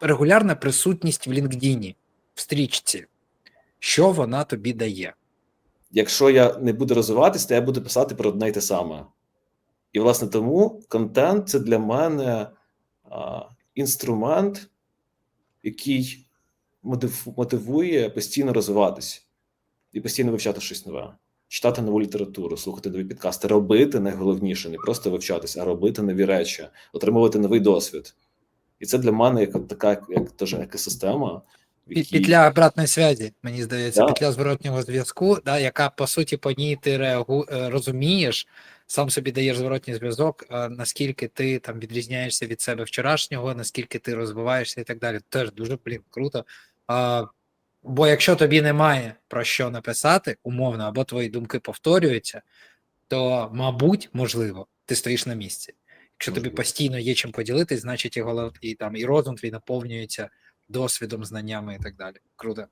регулярна присутність в LinkedIn, в стрічці. Що вона тобі дає? Якщо я не буду розвиватись, то я буду писати про одне й те саме. І, власне, тому контент це для мене а, інструмент, який мотив- мотивує постійно розвиватись і постійно вивчати щось нове, читати нову літературу, слухати нові підкасти, робити найголовніше, не просто вивчатися, а робити нові речі, отримувати новий досвід. І це для мене як така, як теж екосистема. в Петля обратної зв'язі, мені здається, Да. петля зворотнього зв'язку, да, яка по суті по ній ти реагу... е, розумієш, сам собі даєш зворотній зв'язок, е, наскільки ти там відрізняєшся від себе вчорашнього, наскільки ти розвиваєшся і так далі. Теж дуже блін, круто. А, бо якщо тобі немає про що написати, умовно, або твої думки повторюються, то, мабуть, можливо, ти стоїш на місці. Якщо тобі постійно є чим поділитись, значить і голов, і там і розум твій наповнюється досвідом, знаннями і так далі. Круто.